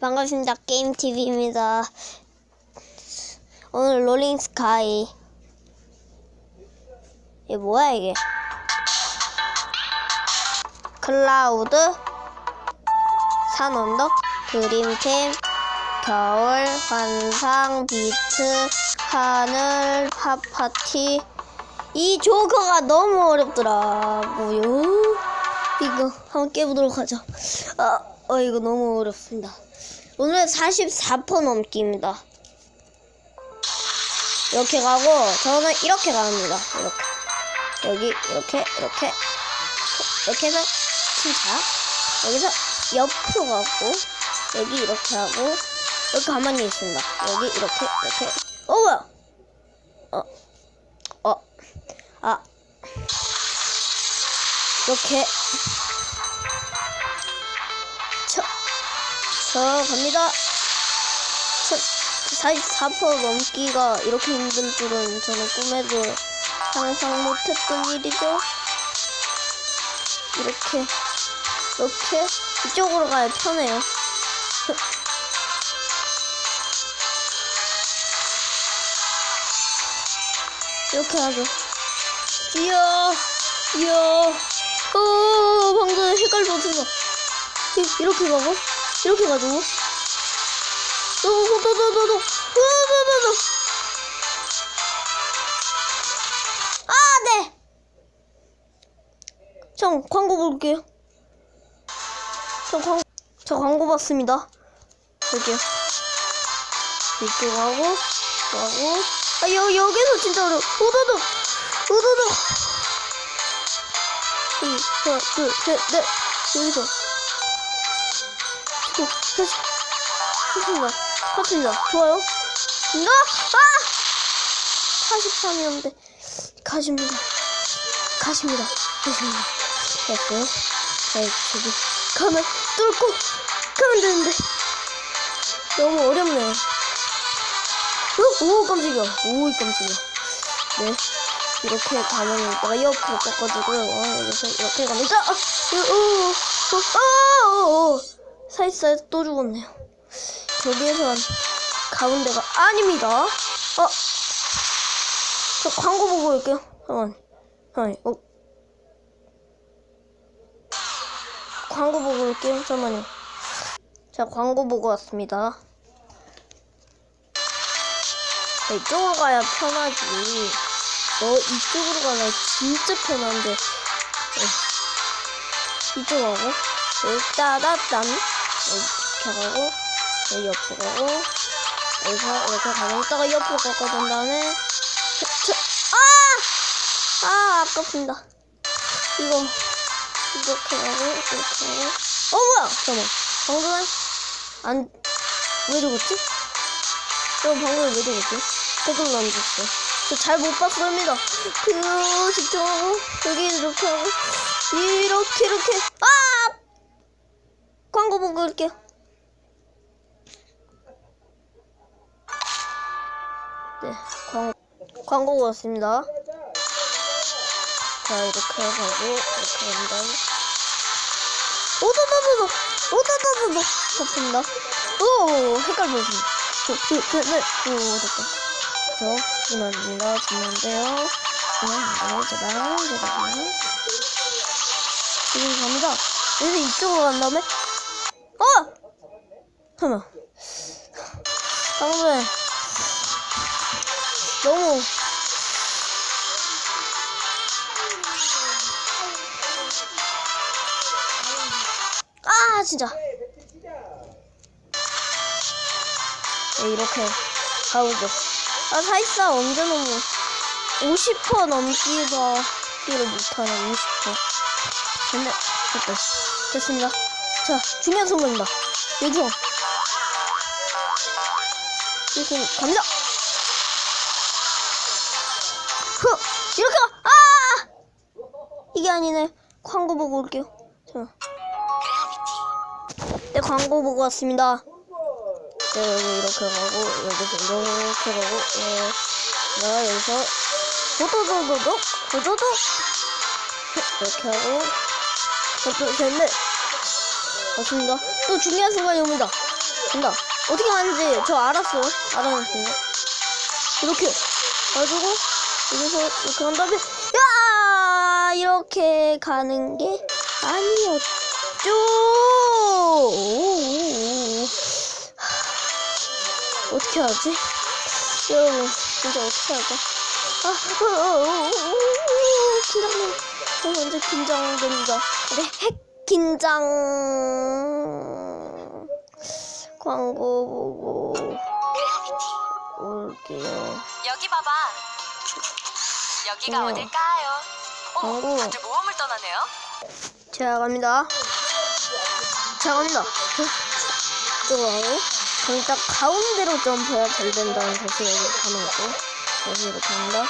반갑습니다. 게임TV입니다. 오늘 롤링 스카이. 이게 뭐야, 이게? 클라우드, 산 언덕, 드림팀, 겨울, 환상, 비트, 하늘, 팝파티. 이 조커가 너무 어렵더라고요. 이거 한번 깨보도록 하죠. 아, 어, 이거 너무 어렵습니다. 오늘 44% 넘기입니다. 이렇게 가고 저는 이렇게 갑니다. 이렇게 여기 이렇게 이렇게 이렇게 해서 침착 여기서 옆으로 가고 여기 이렇게 하고 여기 가만히 있습니다. 여기 이렇게 이렇게 어 뭐야? 어 어 아 이렇게 쳐 갑니다. 쳐, 44% 넘기가 이렇게 힘들 줄은 저는 꿈에도 상상 못했던 일이죠. 이렇게, 이렇게 이쪽으로 가야 편해요. 이렇게 하죠. 이야, 이야, 어, 방금 좋습니다. 이- 이렇게 가고, 이렇게 가지고, 도도도도. 아, 네. 전 광고 볼게요. 저 광, 저 광고 봤습니다. 볼게요. 이쪽 하고, 하고, 아, 여, 여기서 진짜 어려워. 오도도. 이, 하나, 둘, 셋, 넷. 여기서. 오, 다시. 좋습니다. 좋습니다. 좋아요. 이거, 아! 43이었는데, 가십니다. 가십니다. 가십니다. 됐어요. 네, 저기, 가면, 뚫고, 가면 되는데. 너무 어렵네요. 오, 오 깜짝이야. 오, 깜짝이야. 네. 이렇게 가면 이따가 옆으로 꺾어주고요. 어, 여기서 이렇게 갑니다. 아, 오, 오, 오, 오, 오. 사이사이 또 죽었네요. 저기에서 가운데가 아닙니다. 어, 저 광고 보고 올게요. 잠깐만. 잠깐만. 어. 광고 보고 올게요. 잠깐만요. 자, 광고 보고 왔습니다. 야, 이쪽으로 가야 편하지. 너 이쪽으로 가야 진짜 편한데. 어. 이쪽하고, 여기 따다딴. 이렇게 가고, 여기 옆으로 가고, 여기서 이렇게 가면 있다가 옆으로 꺾어준 다음에, 저, 아! 아, 아깝습니다. 이거, 이렇게 가고, 이렇게 가고. 어, 뭐야! 잠깐만. 방금, 안, 왜 죽었지? 저 방금 왜 죽었지? 댓글 남겼어. 저 잘 못 봤습니다. 그, 집중하고, 여기 이렇게 하고, 이렇게, 이렇게. 아! 광고 보고 올게요. 네, 광, 광고 왔습니다. 자, 이렇게 하고, 이렇게 한 다음에. 오도도도도! 오도도도도! 좋습니다. 오, 색깔 보십니다. 그, 그, 그, 네. 오, 됐다. 저, 돼요. 주면 안 돼요. 제발, 제발. 지금 갑니다. 여기서 이쪽으로 간 다음에, 어! 잠깐만. 방금, 너무, 아, 진짜. 네, 이렇게 가보죠. 아, 사실상 언제 너무 50% 넘기가 끼를 못하네, 50%. 됐네, 됐다. 됐습니다. 자, 중요한 순간입니다. 여기서. 여기서 갑니다. 흐! 이렇게 가! 아! 이게 아니네. 광고 보고 올게요. 자. 네, 광고 보고 왔습니다. 네, 여기 이렇게 가고, 여기서 이렇게 가고, 네, 네 여기서, 도도도도도, 도도도, 이렇게 하고, 셋, 넷. 맞습니다. 또 중요한 순간이 옵니다. 된다. 어떻게 하는지 저 알았어요. 알아냈습니다. 이렇게 가지고 여기서 이렇게 한 다음에 야 이렇게 가는 게 아니었죠. 오오오. 어떻게 하지? 여러분 진짜 어떻게 할까? 아, 어, 어, 어, 어, 긴장돼. 저 완전 긴장됩니다. 네, 핵 긴장. 광고 보고 올게요. 여기 봐봐. 여기가. 어딜까요? 어, 광고. 다들 모험을 떠나네요. 제가 갑니다. 제가 갑니다. 이쪽으로 가고, 그럼 딱 가운데로 점프해야 잘 된다는 사실을 가는 거고, 여기 이렇게 합니다.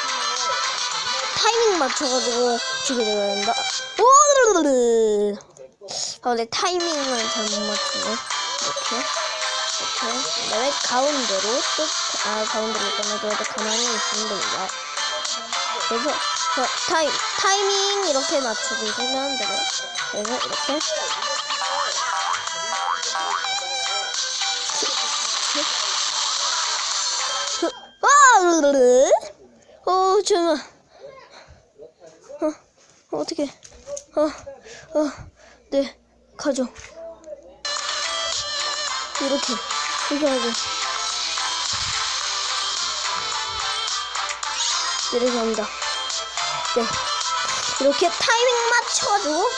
타이밍 맞춰가지고 죽여줘야 된다. 오! 아, 근데 타이밍을 잘 못 맞추네. 이렇게. 이렇게. 그 다음에 가운데로 또, 아, 가운데로 꺼내줘야 돼. 가만히 있으면 됩니다. 그래서 자, 타임 타이밍 이렇게 맞춰주시면 되고요. 그래서 이렇게 아, 으르르. 어, 잠깐. 어, 어떻게? 어, 어, 네, 가죠. 이렇게, 이렇게 하죠. 이렇게 합니다. 네. 이렇게 타이밍 맞춰가지고.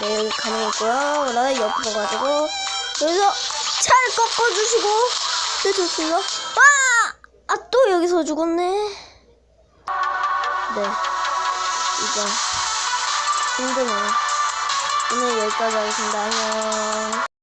네, 여기. 그 다음에 옆으로 가지고. 여기서 차를 꺾어주시고. 네, 좋습니다. 아! 아, 또 여기서 죽었네. 네. 이제. 힘드네요. 오늘 여기까지 하겠습니다. 안녕.